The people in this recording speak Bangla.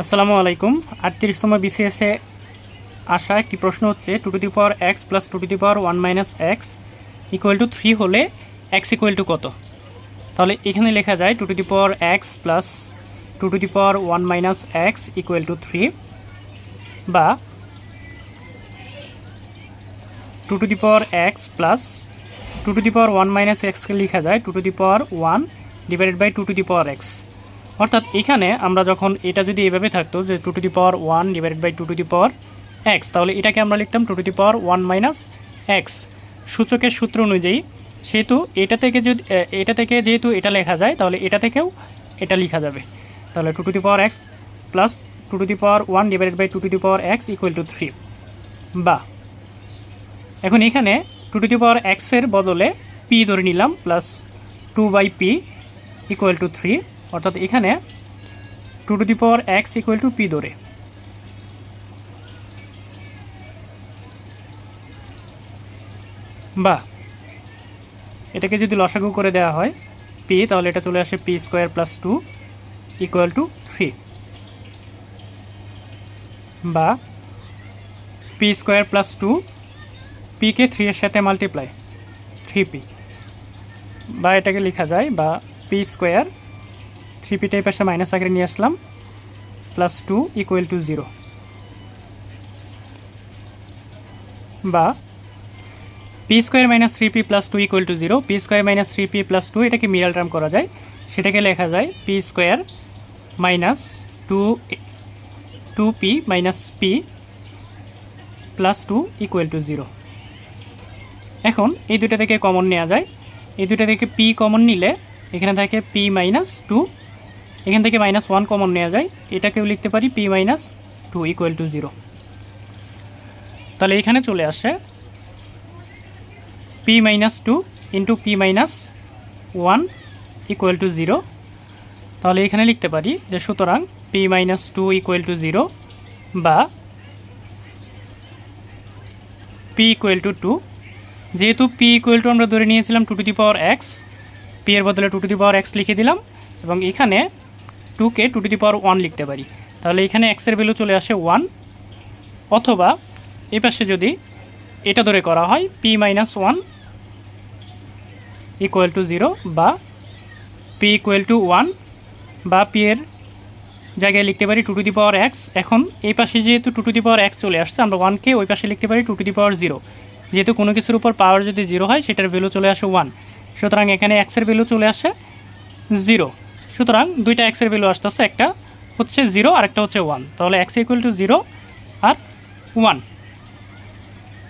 আসসালামু আলাইকুম। আটত্রিশতম বিসিএসে আসা একটি প্রশ্ন হচ্ছে, two to the power x plus two to the power one minus x equal to three হলে এক্স ইকুয়াল টু কত? তাহলে এখানে লেখা যায়, two to the power x plus two to the power one minus x equal to three বা two to the power x plus two to the power one minus এক্সকে লেখা যায়, two to the power one divided by two to the power x. অর্থাৎ এখানে আমরা যখন এটা যদি এভাবে থাকতো যে two to the power one divided by two to the power x, তাহলে এটাকে আমরা লিখতাম two to the power one minus x. সূচকের সূত্র অনুযায়ী সেহেতু এটা থেকে যদি এটা থেকে যেহেতু এটা লেখা যায়, তাহলে এটা থেকেও এটা লেখা যাবে। তাহলে two to the power x plus two to the power one divided by two to the power x equal to three. বা, এখন এখানে টু টু দি পাওয়ার এক্সের বদলে পি ধরে নিলাম plus two by P equal to three. অর্থাৎ এখানে two to the power x equal to P ধরে। বা এটাকে যদি লসাগু করে দেওয়া হয় পি তাহলে এটা চলে আসে P square plus two equal to three বা পি স্কোয়ার প্লাস টু পিকে থ্রি এর সাথে মাল্টিপ্লাই থ্রি পি বা এটাকে লেখা যায় বা পি স্কোয়ার থ্রি পিটা এই পাশে মাইনাস আকারে নিয়ে আসলাম plus two equal to zero বা p square minus three p plus two equal to zero p square minus three p plus two এটাকে মিরাল টার্ম করা যায়। সেটাকে লেখা যায় p square minus two two p minus p plus two equal to zero এখন এই দুটো থেকে কমন নেওয়া যায়। এই দুটো থেকে পি কমন নিলে এখানে থাকে পি মাইনাস টু এখান থেকে মাইনাস ওয়ান কমন নেওয়া যায়। এটাকেও লিখতে পারি P minus two equal to zero তাহলে এখানে চলে আসে P minus two into P minus one equal to zero তাহলে এখানে লিখতে পারি যে সুতরাং P minus two equal to zero বা পি ইকুয়াল টু টু যেহেতু পি ইকুয়াল টু আমরা ধরে নিয়েছিলাম two to the power x P এর বদলে two to the power x লিখে দিলাম এবং এখানে টুকে two to the power one লিখতে পারি। তাহলে এখানে এক্সের ভ্যালু চলে আসে ওয়ান অথবা এই পাশে যদি এটা ধরে করা হয় P minus one equal to zero বা পি ইকুয়াল টু ওয়ান বা পি এর জায়গায় লিখতে পারি two to the power x এখন এই পাশে যেহেতু two to the power x চলে আসছে, আমরা ওয়ানকে ওই পাশে লিখতে পারি two to the power zero যেহেতু কোনো কিছুর উপর পাওয়ার যদি জিরো হয়, সেটার ভ্যালু চলে আসে ওয়ান সুতরাং এখানে এক্সের ভ্যালু চলে আসে জিরো সুতরাং দুইটা এক্সের ভ্যালু আসতেছে একটা হচ্ছে জিরো আর একটা হচ্ছে ওয়ান তাহলে এক্স ইকুয়াল টু জিরো আর ওয়ান